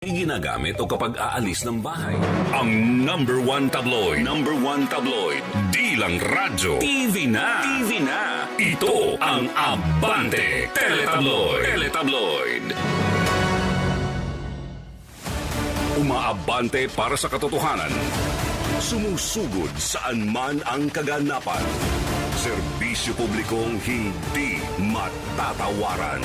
ginagamit o kapag aalis ng bahay. Ang number one tabloid, number one tabloid, di lang radyo, TV na, TV na. Ito ang Abante Teletabloid. Teletabloid. Umaabante para sa katotohanan. Sumusugod saan man ang kaganapan. Serbisyo publikong hindi matatawaran.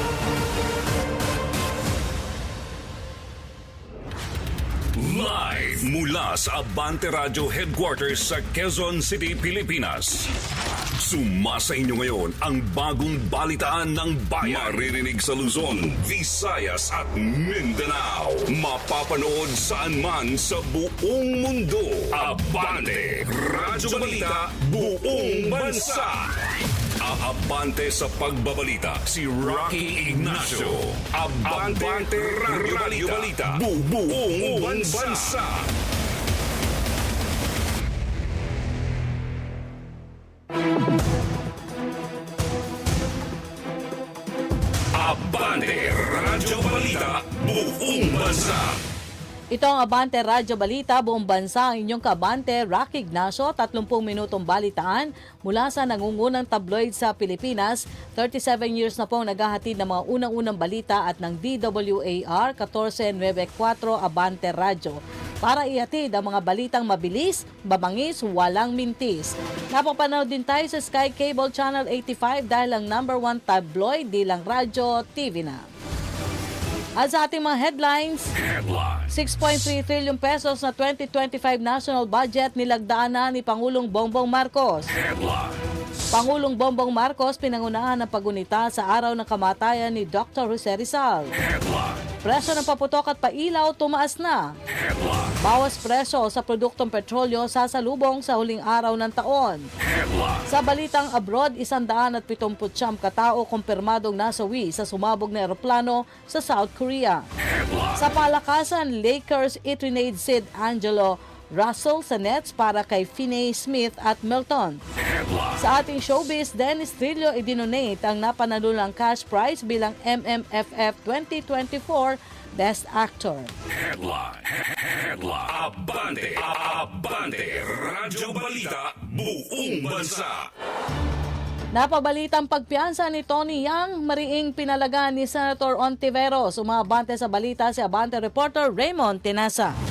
Live mula sa Abante Radio Headquarters sa Quezon City, Pilipinas. Sumasa inyo ngayon ang bagong balitaan ng bayan. Maririnig sa Luzon, Visayas at Mindanao. Mapapanood saan man sa buong mundo. Abante Radyo Balita, buong bansa. Aabante sa pagbabalita si Rocky Ignacio. Abante, Radio, Balita, bubuong bansa. Abante Ito ang Abante Radyo Balita, buong bansa ang inyong kabante, Rocky Ignacio, 30 minutong balitaan mula sa nangungunang tabloid sa Pilipinas. 37 years na pong naghahatid ng mga unang-unang balita at ng DWAR 1494 Abante Radyo para ihatid ang mga balitang mabilis, babangis, walang mintis. Napapanood din tayo sa Sky Cable Channel 85 dahil ang number one tabloid di lang radyo, TV na. At sa ating mga headlines, Headline. 6.3 trillion pesos na 2025 national budget nilagdaan na ni Pangulong Bongbong Marcos. Headline. Pangulong Bongbong Marcos pinangunahan ng pagunita sa araw ng kamatayan ni Dr. Jose Rizal. Headline. Presyo ng paputok at pailaw tumaas na. Bawas presyo sa produktong petrolyo sasalubong sa huling araw ng taon. Sa balitang abroad, 179 katao kumpirmadong nasawi sa sumabog na eroplano sa South Korea. Sa palakasan, Lakers itrinade Sid Angelo Russell sa Nets para kay Finney Smith at Milton. Headline. Sa ating showbiz, Dennis Trillo idinonate ang napanalulang cash prize bilang MMFF 2024 Best Actor. Headline. Headline. Abante. Abante. Radyo Balita. Buong bansa. Napabalitang pagpiansa ni Tony Yang, mariing pinalagaan ni Senator Ontiveros. Umabante sa balita si Abante reporter Raymond Tinasa.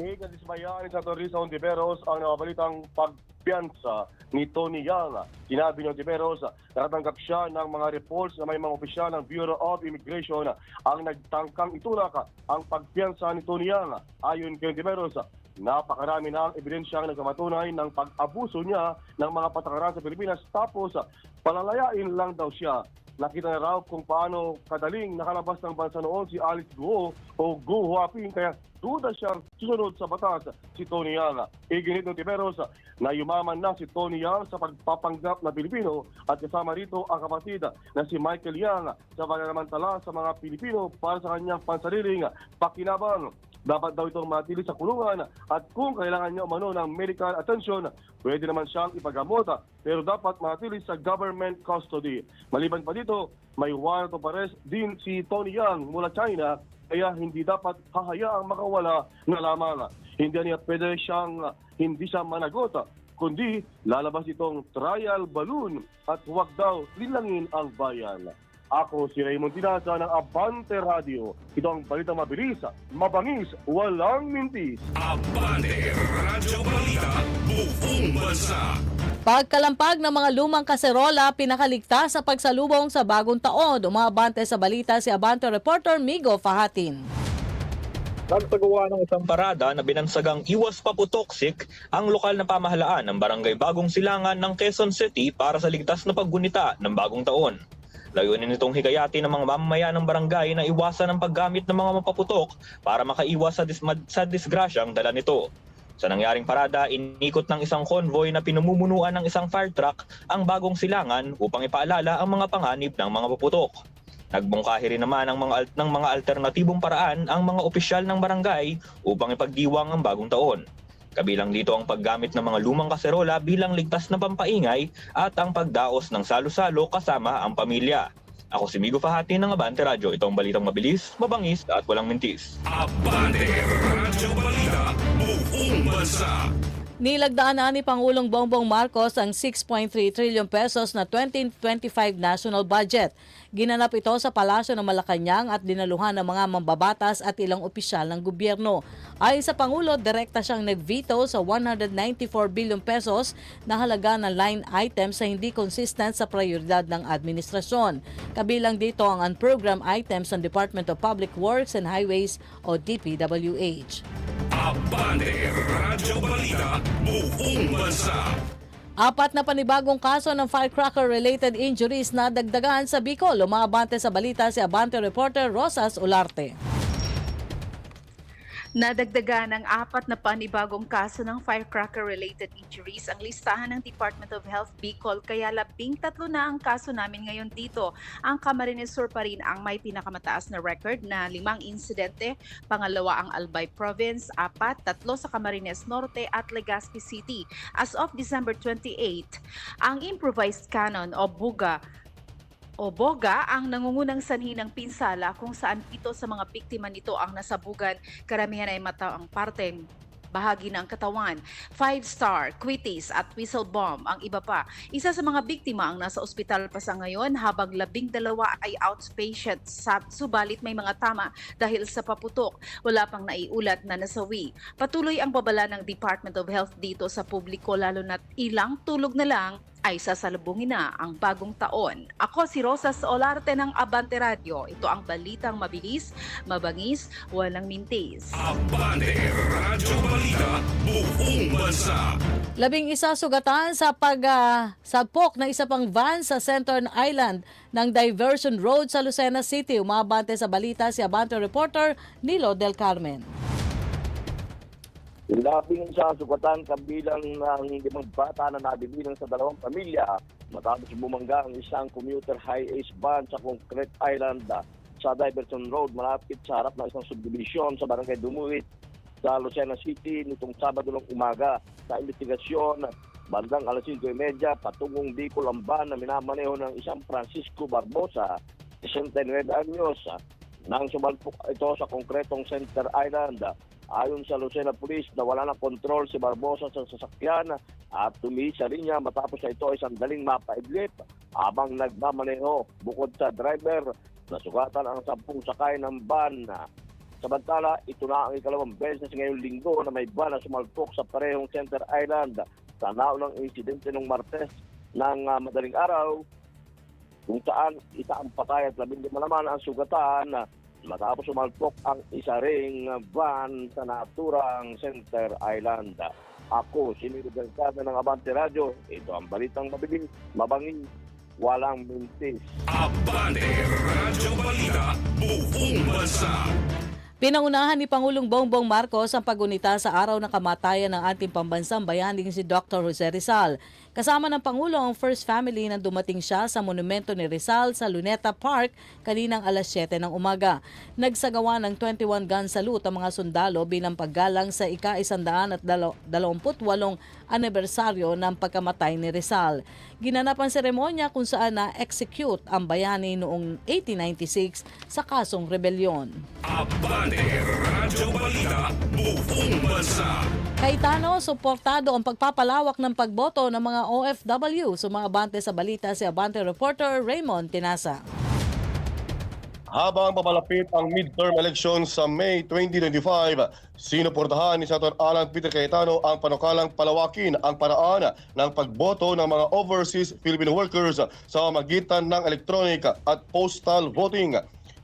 Ikadismayaan sa Torrisa Ontiveros ang nakabalitang pagpiansa ni Tony Yang. Sinabi ni Ontiveros, nakatanggap siya ng mga reports na may mga opisyal ng Bureau of Immigration ang nagtangkang itulak ang pagpiansa ni Tony Yang. Ayon kay Ontiveros, napakarami na ang ebidensyang nagkamatunay ng pag-abuso niya ng mga patakaran sa Pilipinas tapos palalayain lang daw siya Nakita na raw kung paano kadaling nakalabas ng bansa noon si Alice Guo o Guo Huaping kaya duda siyang susunod sa batas si Tony Yang. Iginit ng Tiberos na yumaman na si Tony Yang sa pagpapanggap na Pilipino at kasama rito ang kapatid na si Michael Yang sa pananamantala sa mga Pilipino para sa kanyang pansariling pakinabang. Dapat daw itong matili sa kulungan at kung kailangan niya umano ng medical attention, pwede naman siyang ipagamot pero dapat matili sa government custody. Maliban pa dito, may warrant of arrest din si Tony Yang mula China kaya hindi dapat hahayaang makawala na lamang. Hindi niya pwede siyang hindi siya managot kundi lalabas itong trial balloon at huwag daw linangin ang bayan. Ako si Raymond Tinasa ng Abante Radio. Ito ang balita mabilis, mabangis, walang mintis. Abante. Radyo Balita. Buong bansa. Pagkalampag ng mga lumang kaserola, pinakaligtas sa pagsalubong sa bagong taon. Umabante sa balita si Abante reporter Migo Fahatin. Nagpagawa ng isang parada na binansagang iwas paputoksik ang lokal na pamahalaan ng barangay Bagong Silangan ng Quezon City para sa ligtas na paggunita ng bagong taon. Layunin nitong hikayati ng mga mamamayan ng barangay na iwasan ang paggamit ng mga mapaputok para makaiwas sa, dis- sa disgrasyang dala nito. Sa nangyaring parada, inikot ng isang convoy na pinamumunuan ng isang fire truck ang bagong silangan upang ipaalala ang mga panganib ng mga puputok. Nagbungkahi rin naman ng mga, al- ng mga alternatibong paraan ang mga opisyal ng barangay upang ipagdiwang ang bagong taon. Kabilang dito ang paggamit ng mga lumang kaserola bilang ligtas na pampaingay at ang pagdaos ng salo-salo kasama ang pamilya. Ako si Migo Fahati ng Abante Radyo. Ito ang balitang mabilis, mabangis at walang mintis. Abante Radyo Balita. Buong bansa. Nilagdaan na ni Pangulong Bongbong Marcos ang 6.3 trillion pesos na 2025 national budget. Ginanap ito sa Palasyo ng Malacanang at dinaluhan ng mga mambabatas at ilang opisyal ng gobyerno. Ayon sa Pangulo, direkta siyang nag-veto sa 194 billion pesos na halaga ng line items na hindi consistent sa prioridad ng administrasyon. Kabilang dito ang unprogrammed items ng Department of Public Works and Highways o DPWH. Abante Radyo Balita. Buong bansa. Apat na panibagong kaso ng firecracker-related injuries na dagdagan sa Bicol. Lumabante sa balita si Abante reporter Rosas Ularte. Nadagdagan ng apat na panibagong kaso ng firecracker-related injuries ang listahan ng Department of Health Bicol kaya labing tatlo na ang kaso namin ngayon dito. Ang Camarines Sur pa rin ang may pinakamataas na record na limang insidente, pangalawa ang Albay Province, apat, tatlo sa Camarines Norte at Legazpi City. As of December 28, ang improvised cannon o buga o boga ang nangungunang sanhi ng pinsala kung saan pito sa mga biktima nito ang nasabugan. Karamihan ay mata ang parteng bahagi ng katawan. Five star, quitis at whistle bomb ang iba pa. Isa sa mga biktima ang nasa ospital pa sa ngayon habang labing dalawa ay outpatient. Sa, subalit may mga tama dahil sa paputok. Wala pang naiulat na nasawi. Patuloy ang babala ng Department of Health dito sa publiko lalo na't ilang tulog na lang ay sasalubungin na ang bagong taon. Ako si Rosas Olarte ng Abante Radio. Ito ang balitang mabilis, mabangis, walang mintis. Abante Radyo Balita. Buong bansa. Labing isa sugatan sa pagsagpok ng isa pang van sa Central Island ng Diversion Road sa Lucena City. Umabante sa balita si Abante reporter Nilo Del Carmen. Labing sa sukatan kabilang ng limang bata na nabibilang sa dalawang pamilya matapos bumangga ang isang commuter high-ace van sa Concrete Island ah, sa Diverson Road malapit sa harap ng isang subdivision sa Barangay Dumuit sa Lucena City nitong Sabado ng umaga. Sa investigasyon, bandang alas 5.30 patungong Bicol ang van na minamaneho ng isang Francisco Barbosa, 69 anyos, ah, nang sumalpok ito sa konkretong Center Island. Ayon sa Lucena Police, nawala ng kontrol si Barbosa sa sasakyan at tumisa rin niya matapos na ito ay sandaling mapaidlip habang nagmamaneho. Bukod sa driver, nasugatan ang sampung sakay ng van. Samantala, ito na ang ikalawang beses ngayong linggo na may van na sumalpok sa parehong Center Island sa naunang insidente ng Martes ng ah, madaling araw kung saan isa ang patay at labing naman ang sugatan matapos sumalpok ang isa ring van sa naturang Center Island. Ako, si Miro Delgado ng Abante Radio. Ito ang balitang mabilis, mabangin, walang mintis. Abante Radyo Balita. Buong bansa. Pinangunahan ni Pangulong Bongbong Marcos ang pagunita sa araw ng kamatayan ng ating pambansang bayaning si Dr. Jose Rizal. Kasama ng Pangulo ang first family na dumating siya sa monumento ni Rizal sa Luneta Park kaninang alas 7 ng umaga. Nagsagawa ng 21 gun salute ang mga sundalo bilang paggalang sa ika-128 anibersaryo ng pagkamatay ni Rizal. Ginanap ang seremonya kung saan na-execute ang bayani noong 1896 sa kasong rebelyon. Abante Radyo Balita. Buong bansa. Kaitano, suportado ang pagpapalawak ng pagboto ng mga OFW. Sumabante sa balita si Abante reporter Raymond Tinasa. Habang papalapit ang midterm elections sa May 2025, sinuportahan ni Senator Alan Peter Cayetano ang panukalang palawakin ang paraan ng pagboto ng mga overseas Filipino workers sa magitan ng electronic at postal voting.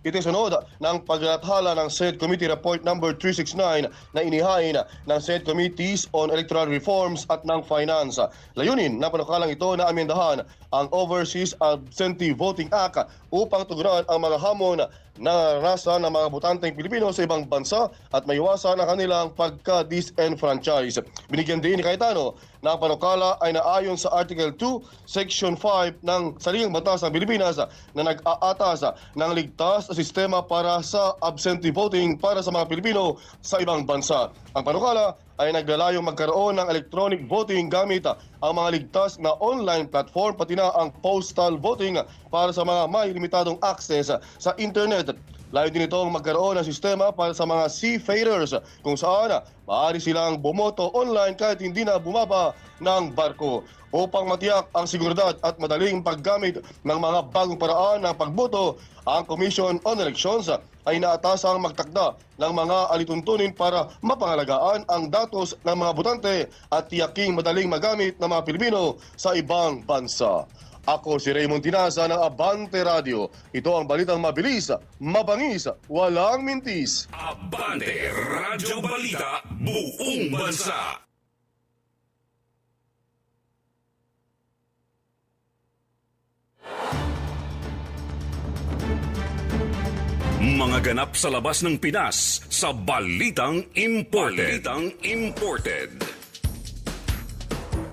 Ito sunod ng paglathala ng Senate Committee Report number 369 na inihain ng Senate Committees on Electoral Reforms at ng Finance. Layunin ng panukalang ito na amendahan ang Overseas Absentee Voting Act upang tugunan ang mga hamon na naranasan ng mga botanteng Pilipino sa ibang bansa at maiwasan ang kanilang pagka-disenfranchise. Binigyan din ni Cayetano na panukala ay naayon sa Article 2, Section 5 ng Saligang Batas ng Pilipinas na nag-aatas ng ligtas na sistema para sa absentee voting para sa mga Pilipino sa ibang bansa. Ang panukala ay naglalayong magkaroon ng electronic voting gamit ang mga ligtas na online platform pati na ang postal voting para sa mga may limitadong access sa internet. Layo din itong magkaroon ng sistema para sa mga seafarers kung saan maaari silang bumoto online kahit hindi na bumaba ng barko upang matiyak ang seguridad at madaling paggamit ng mga bagong paraan ng pagboto, ang Commission on Elections ay naatasang magtakda ng mga alituntunin para mapangalagaan ang datos ng mga botante at tiyaking madaling magamit ng mga Pilipino sa ibang bansa. Ako si Raymond Tinaza ng Abante Radio. Ito ang balitang mabilis, mabangis, walang mintis. Abante Radyo Balita Buong Bansa. Mga ganap sa labas ng Pinas sa Balitang Imported. Balitang Imported.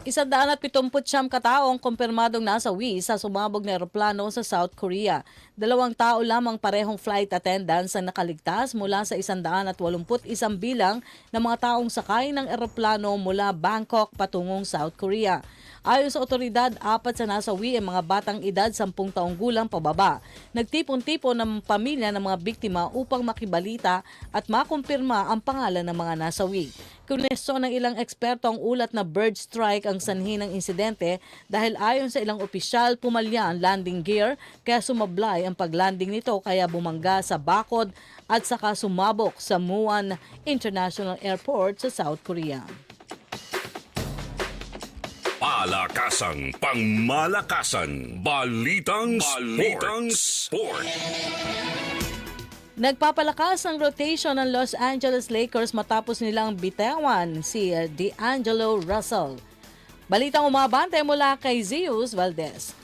Isandaan at pitumput siyam kataong kumpirmadong nasawi sa sumabog na eroplano sa South Korea. Dalawang tao lamang parehong flight attendants ang nakaligtas mula sa isandaan at walumput isang bilang ng mga taong sakay ng eroplano mula Bangkok patungong South Korea. Ayon sa otoridad, apat sa nasawi ay mga batang edad 10 taong gulang pababa. Nagtipon-tipon ng pamilya ng mga biktima upang makibalita at makumpirma ang pangalan ng mga nasawi. Kunesto ng ilang eksperto ang ulat na bird strike ang sanhi ng insidente dahil ayon sa ilang opisyal pumalya ang landing gear kaya sumablay ang paglanding nito kaya bumangga sa bakod at saka sumabok sa Muan International Airport sa South Korea. Palakasang pangmalakasan. Balitang, Balitang Sport. Nagpapalakas ang rotation ng Los Angeles Lakers matapos nilang bitawan si D'Angelo Russell. Balitang umabante mula kay Zeus Valdez.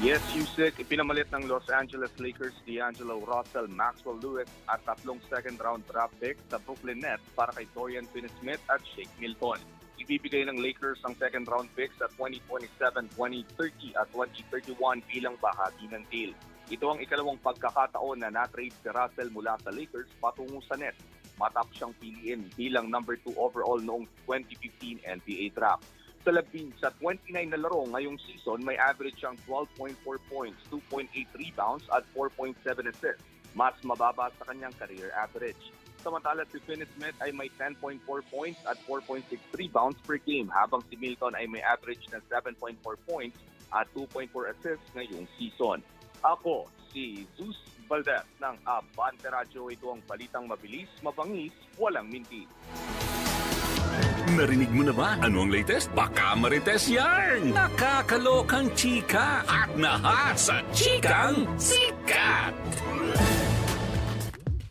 Yes, Yusek, ipinamalit ng Los Angeles Lakers D'Angelo Russell, Maxwell Lewis at tatlong second-round draft pick sa Brooklyn Nets para kay Dorian Finney-Smith at Shake Milton. Ibibigay ng Lakers ang second-round picks sa 2027, 2030 at 2031 bilang bahagi ng deal. Ito ang ikalawang pagkakataon na na-trade si Russell mula sa Lakers patungo sa Nets. Matapos siyang piliin bilang number 2 overall noong 2015 NBA draft. Sa sa 29 na laro ngayong season, may average siyang 12.4 points, 2.8 rebounds at 4.7 assists. Mas mababa sa kanyang career average. Samantala si Finney-Smith ay may 10.4 points at 4.6 rebounds per game habang si Milton ay may average na 7.4 points at 2.4 assists ngayong season. Ako, si Zeus Valdez ng Abante Radio. Ito ang balitang mabilis, mabangis, walang minti. Narinig mo na ba? Ano ang latest? Baka marites yarn! Nakakalokang chika at nahat sa chikang sikat!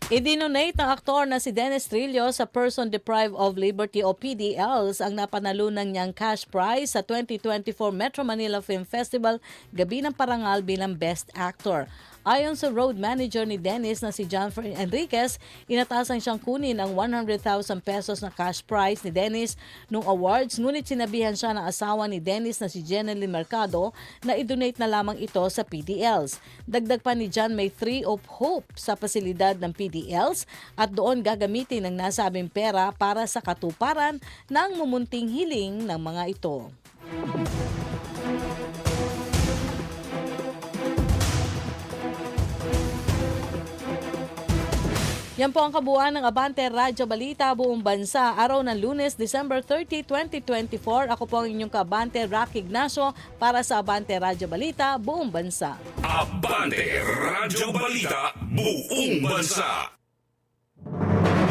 Idinonate ng aktor na si Dennis Trillo sa Person Deprived of Liberty o PDLs ang napanalunan niyang cash prize sa 2024 Metro Manila Film Festival Gabi ng Parangal bilang Best Actor. Ayon sa road manager ni Dennis na si John Enriquez, inatasan siyang kunin ang 100,000 pesos na cash prize ni Dennis nung awards ngunit sinabihan siya ng asawa ni Dennis na si Jenny Mercado na idonate na lamang ito sa PDLs. Dagdag pa ni John may 3 of Hope sa pasilidad ng PDLs at doon gagamitin ang nasabing pera para sa katuparan ng mumunting hiling ng mga ito. Yan po ang kabuuan ng Abante Radyo Balita buong bansa. Araw ng lunes, December 30, 2024. Ako po ang inyong kabante, Rocky Ignacio, para sa Abante Radyo Balita buong bansa. Abante Radyo Balita Buong Bansa.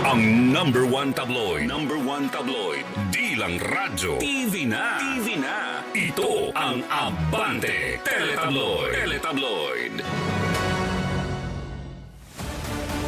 Ang number one tabloid, number one tabloid, di lang radyo, TV na, TV na. Ito ang Abante Teletabloid. Teletabloid.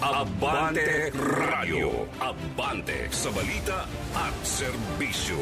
Abante Radio. Abante sa balita at serbisyo.